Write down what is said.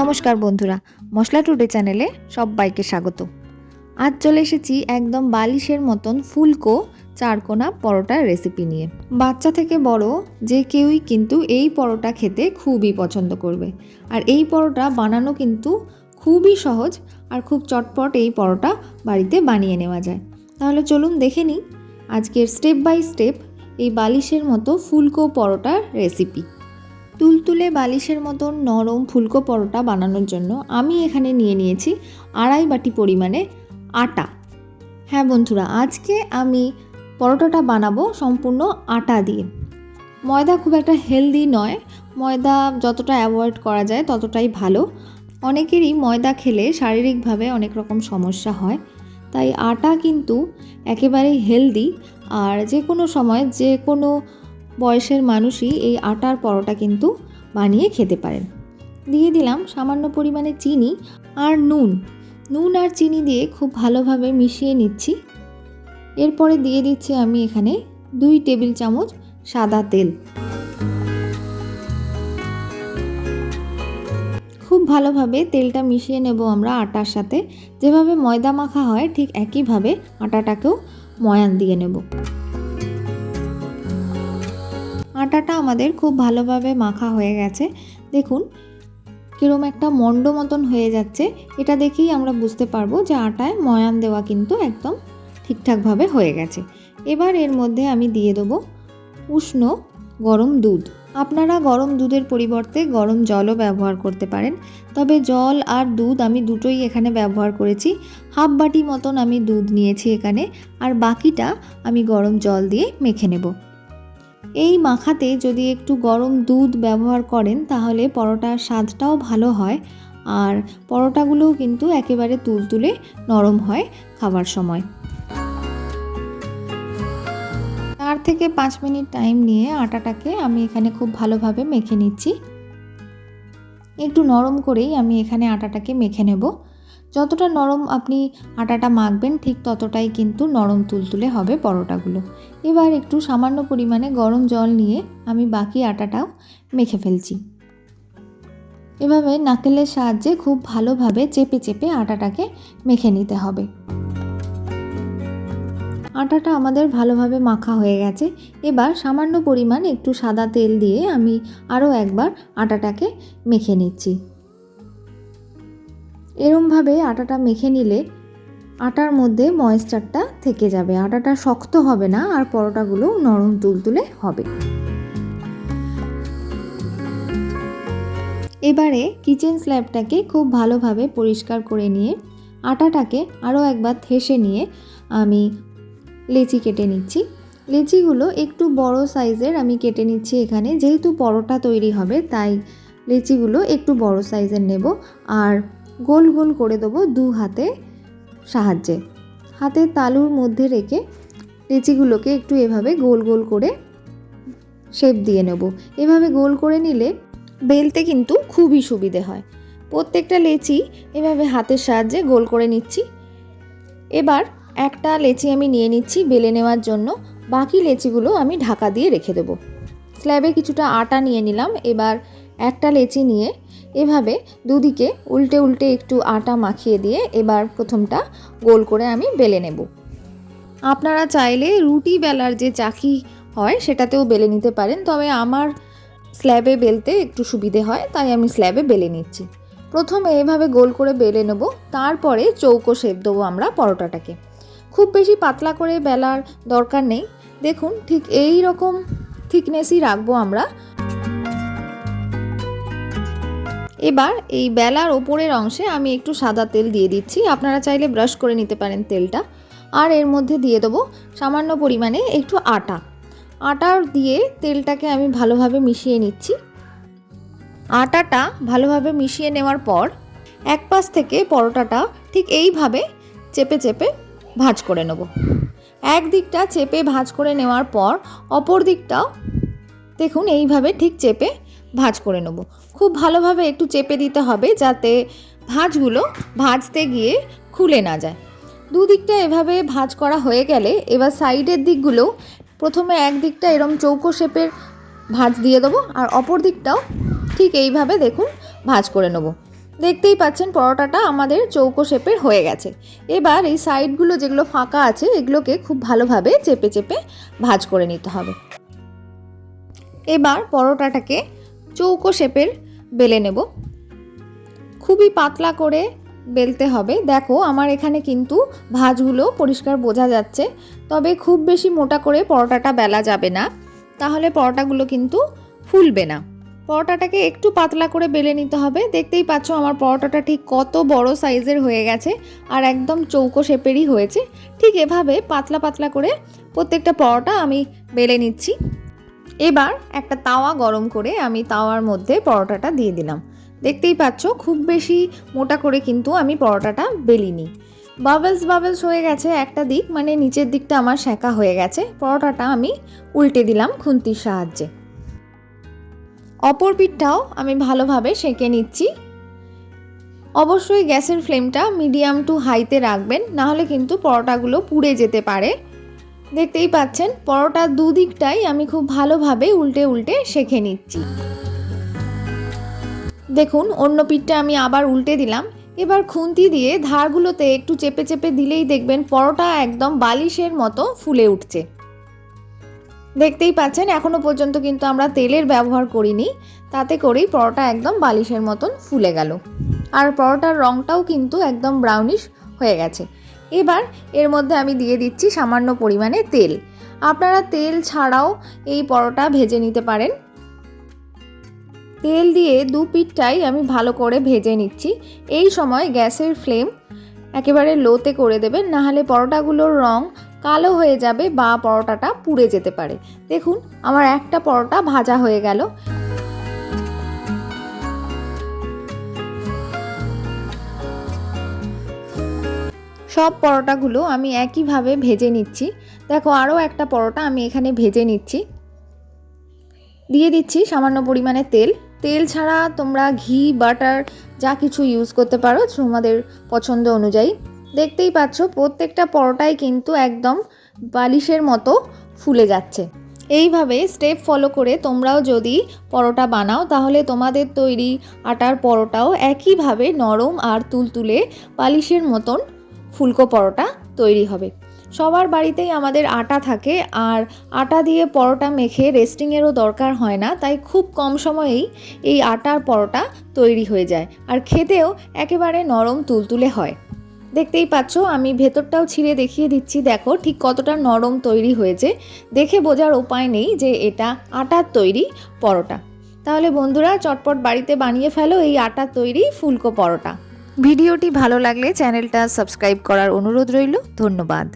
নমস্কার বন্ধুরা, মশলা টুডে চ্যানেলে সবাইকে স্বাগত। আজ চলে এসেছি একদম বালিশের মতন ফুলকো চারকোনা পরোটার রেসিপি নিয়ে। বাচ্চা থেকে বড় যে কেউই কিন্তু এই পরোটা খেতে খুবই পছন্দ করবে। আর এই পরোটা বানানো কিন্তু খুবই সহজ আর খুব চটপট এই পরোটা বাড়িতে বানিয়ে নেওয়া যায়। তাহলে চলুন দেখে নিই আজকের স্টেপ বাই স্টেপ এই বালিশের মতো ফুলকো পরোটার রেসিপি তুলতুলে বালিশের মতন নরম ফুলকো পরোটা বানানোর জন্য আমি এখানে নিয়ে নিয়েছি আড়াই বাটি পরিমাণে আটা। হ্যাঁ বন্ধুরা, আজকে আমি পরোটাটা বানাবো সম্পূর্ণ আটা দিয়ে। ময়দা খুব একটা হেলদি নয়, ময়দা যতটা অ্যাভয়েড করা যায় ততটাই ভালো। অনেকেরই ময়দা খেলে শারীরিকভাবে অনেক রকম সমস্যা হয়, তাই আটা কিন্তু একেবারেই হেলদি। আর যে কোনো সময় যে কোনো বয়সের মানুষই এই আটার পরোটা কিন্তু বানিয়ে খেতে পারেন। দিয়ে দিলাম সামান্য পরিমাণে চিনি আর নুন। নুন আর চিনি দিয়ে খুব ভালোভাবে মিশিয়ে নিচ্ছি। এরপরে দিয়ে দিচ্ছি আমি এখানে দুই টেবিল চামচ সাদা তেল। খুব ভালোভাবে তেলটা মিশিয়ে নেব আমরা আটার সাথে। যেভাবে ময়দা মাখা হয় ঠিক একইভাবে আটাটাকেও ময়ান দিয়ে নেব। আটাটা আমাদের খুব ভালোভাবে মাখা হয়ে গেছে। দেখুন কীরকম একটা মণ্ড মতন হয়ে যাচ্ছে। এটা দেখেই আমরা বুঝতে পারব যে আটায় ময়ান দেওয়া কিন্তু একদম ঠিকঠাকভাবে হয়ে গেছে। এবার এর মধ্যে আমি দিয়ে দেবো উষ্ণ গরম দুধ। আপনারা গরম দুধের পরিবর্তে গরম জলও ব্যবহার করতে পারেন। তবে জল আর দুধ আমি দুটোই এখানে ব্যবহার করেছি। হাফ বাটি মতন আমি দুধ নিয়েছি এখানে। আর বাকিটা আমি গরম জল দিয়ে মেখে নেব। এই মাখাতে যদি একটু গরম দুধ ব্যবহার করেন, তাহলে পরোটার স্বাদটাও ভালো হয়। আর পরোটাগুলোও কিন্তু একেবারে তুলতুলে নরম হয় খাবার সময়। চার থেকে পাঁচ মিনিট টাইম নিয়ে আটাটাকে আমি এখানে খুব ভালোভাবে মেখে নিচ্ছি। একটু নরম করেই আমি এখানে আটাটাকে মেখে নেব। যতটা নরম আপনি আটাটা মাখবেন, ঠিক ততটাই কিন্তু নরম তুলতুলে হবে পরোটাগুলো। এবার একটু সামান্য পরিমাণে গরম জল নিয়ে আমি বাকি আটাটাও মেখে ফেলছি। এভাবে নাকেলের সাহায্যে খুব ভালোভাবে চেপে চেপে আটাটাকে মেখে নিতে হবে। আটাটা আমাদের ভালোভাবে মাখা হয়ে গেছে। এবার সামান্য পরিমাণ একটু সাদা তেল দিয়ে আমি আরও একবার আটাটাকে মেখে নিচ্ছি। এরমভাবে আটাটা মেখে নিলে আটার মধ্যে ময়েশ্চারটা থেকে যাবে। আটাটা শক্ত হবে না আর পরোটাগুলো নরম তুলতুলে হবে। এবারে কিচেন স্ল্যাবটাকে খুব ভালোভাবে পরিষ্কার করে নিয়ে আটাটাকে আরও একবার থেসে নিয়ে আমি লেচি কেটে নিচ্ছি। লেচিগুলো একটু বড় সাইজের আমি কেটে নিচ্ছি এখানে। যেহেতু পরোটা তৈরি হবে, তাই লেচিগুলো একটু বড় সাইজের নেব। আর গোল গোল করে দেবো দু হাতে সাহায্যে। হাতের তালুর মধ্যে রেখে লেচিগুলোকে একটু এভাবে গোল গোল করে শেপ দিয়ে নেব। এভাবে গোল করে নিলে বেলতে কিন্তু খুবই সুবিধে হয়। প্রত্যেকটা লেচি এভাবে হাতের সাহায্যে গোল করে নিচ্ছি। এবার একটা লেচি আমি নিয়ে নিচ্ছি বেলে নেওয়ার জন্য। বাকি লেচিগুলো আমি ঢাকা দিয়ে রেখে দেবো। স্ল্যাবে কিছুটা আটা নিয়ে নিলাম। এবার একটা লেচি নিয়ে এভাবে দুদিকে উল্টে উল্টে একটু আটা মাখিয়ে দিয়ে এবার প্রথমটা গোল করে আমি বেলে নেব। আপনারা চাইলে রুটি বেলার যে চাকি হয় সেটাতেও বেলে নিতে পারেন, তবে আমার স্ল্যাবে বেলতে একটু সুবিধে হয়, তাই আমি স্ল্যাবে বেলে নিচ্ছি। প্রথমে এভাবে গোল করে বেলে নেব, তারপরে চৌকো শেপ দেবো আমরা পরোটাটাকে। খুব বেশি পাতলা করে বেলার দরকার নেই। দেখুন, ঠিক এই রকম থিকনেসই রাখব আমরা এবার এই বেলার ওপরের অংশে আমি একটু সাদা তেল দিয়ে দিচ্ছি। আপনারা চাইলে ব্রাশ করে নিতে পারেন তেলটা। আর এর মধ্যে দিয়ে দেবো সামান্য পরিমাণে একটু আটা। আটা দিয়ে তেলটাকে আমি ভালোভাবে মিশিয়ে নিচ্ছি। আটাটা ভালোভাবে মিশিয়ে নেওয়ার পর এক পাশ থেকে পরোটাটা ঠিক এইভাবে চেপে চেপে ভাজ করে নেব। এক দিকটা চেপে ভাজ করে নেওয়ার পর অপর দিকটাও দেখুন এইভাবে ঠিক চেপে ভাজ করে নেব। খুব ভালোভাবে একটু চেপে দিতে হবে যাতে ভাঁজগুলো ভাজতে গিয়ে খুলে না যায়। দুদিকটা এভাবে ভাজ করা হয়ে গেলে এবার সাইডের দিকগুলো প্রথমে এক দিকটা এরম চৌকো শেপের ভাজ দিয়ে দেবো আর অপর দিকটাও ঠিক এইভাবে দেখুন ভাজ করে নেব। দেখতেই পাচ্ছেন পরোটাটা আমাদের চৌকো শেপের হয়ে গেছে। এবার এই সাইডগুলো যেগুলো ফাঁকা আছে এগুলোকে খুব ভালোভাবে চেপে চেপে ভাজ করে নিতে হবে। এবার পরোটাটাকে চৌকো শেপের বেলে নেব। খুবই পাতলা করে বেলতে হবে। দেখো, আমার এখানে কিন্তু ভাঁজগুলো পরিষ্কার বোঝা যাচ্ছে, তবে খুব বেশি মোটা করে পরোটাটা বেলা যাবে না। তাহলে পরোটাগুলো কিন্তু ফুলবে না। পরোটাটাকে একটু পাতলা করে বেলে নিতে হবে। দেখতেই পাচ্ছ, আমার পরোটাটা ঠিক কত বড় সাইজের হয়ে গেছে আর একদম চৌকো শেপেরই হয়েছে। ঠিক এভাবে পাতলা পাতলা করে প্রত্যেকটা পরোটা আমি বেলে নিচ্ছি। এবার একটা তাওয়া গরম করে আমি তাওয়ার মধ্যে পরোটাটা দিয়ে দিলাম। দেখতেই পাচ্ছ, খুব বেশি মোটা করে কিন্তু আমি পরোটাটা বেলিনি। বাবলস বাবলস হয়ে গেছে একটা দিক মানে নিচের দিকটা আমার সেঁকা হয়ে গেছে। পরোটাটা আমি উল্টে দিলাম খুন্তির সাহায্যে। অপর পিঠটাও আমি ভালোভাবে সেঁকে নিচ্ছি। অবশ্যই গ্যাসের ফ্লেমটা মিডিয়াম টু হাইতে রাখবেন, নাহলে কিন্তু পরোটাগুলো পুড়ে যেতে পারে। দেখতেই পাচ্ছেন পরোটার দুদিকটাই আমি খুব ভালোভাবে উল্টে উল্টে সেঁকে নিচ্ছি। দেখুন, অন্য পিঠটা আমি আবার উল্টে দিলাম। এবার খুন্তি দিয়ে ধারগুলোতে একটু চেপে চেপে দিলেই দেখবেন পরোটা একদম বালিশের মতো ফুলে উঠছে। দেখতেই পাচ্ছেন, এখনও পর্যন্ত কিন্তু আমরা তেলের ব্যবহার করিনি। তাতে করেই পরোটা একদম বালিশের মতন ফুলে গেল। আর পরোটার রঙটাও কিন্তু একদম ব্রাউনিশ হয়ে গেছে। এবার এর মধ্যে আমি দিয়ে দিচ্ছি সামান্য পরিমাণে তেল। আপনারা তেল ছাড়াও এই পরোটা ভেজে নিতে পারেন। তেল দিয়ে দু পিঠটাই আমি ভালো করে ভেজে নিচ্ছি। এই সময় গ্যাসের ফ্লেম একেবারে লোতে করে দেবেন, নাহলে পরোটাগুলোর রং কালো হয়ে যাবে বা পরোটাটা পুড়ে যেতে পারে। দেখুন, আমার একটা পরোটা ভাজা হয়ে গেল। সব পরোটাগুলো আমি একইভাবে ভেজে নিচ্ছি। দেখো, আরও একটা পরোটা আমি এখানে ভেজে নিচ্ছি। দিয়ে দিচ্ছি সামান্য পরিমাণে তেল। তেল ছাড়া তোমরা ঘি, বাটার, যা কিছু ইউজ করতে পারো তোমাদের পছন্দ অনুযায়ী। দেখতেই পাচ্ছ, প্রত্যেকটা পরোটাই কিন্তু একদম বালিশের মতো ফুলে যাচ্ছে। এইভাবে স্টেপ ফলো করে তোমরাও যদি পরোটা বানাও, তাহলে তোমাদের তৈরি আটার পরোটাও একইভাবে নরম আর তুলতুলে বালিশের মতন ফুলকো পরোটা তৈরি হবে। সবার বাড়িতেই আমাদের আটা থাকে আর আটা দিয়ে পরোটা মেখে রেস্টিংয়েরও দরকার হয় না, তাই খুব কম সময়েই এই আটার পরোটা তৈরি হয়ে যায় আর খেতেও একেবারে নরম তুলতুলে হয়। দেখতেই পাচ্ছ, আমি ভেতরটাও ছিঁড়ে দেখিয়ে দিচ্ছি। দেখো ঠিক কতটা নরম তৈরি হয়েছে। দেখে বোঝার উপায় নেই যে এটা আটার তৈরি পরোটা। তাহলে বন্ধুরা, চটপট বাড়িতে বানিয়ে ফেলো এই আটার তৈরি ফুলকো পরোটা। ভিডিওটি ভালো লাগলে চ্যানেলটা সাবস্ক্রাইব করার অনুরোধ রইল। ধন্যবাদ।